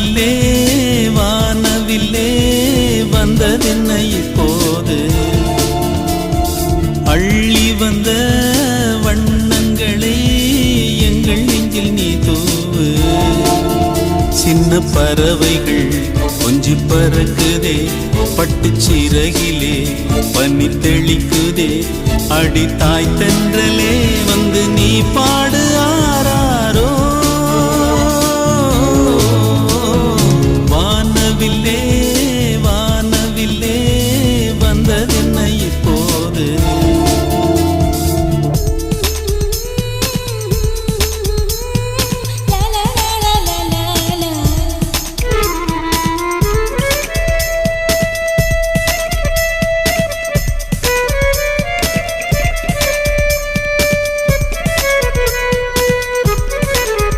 வானவில்லே வானவில்லே வந்ததென்ன இப்போது? அள்ளி வந்த வண்ணங்களே எங்கள் நெஞ்சில் நீ தூவு. சின்ன பறவைகள் கொஞ்சி பறக்குதே பட்டு சிறகிலே பனி தெளிக்குதே அடி தாய் தென்றலே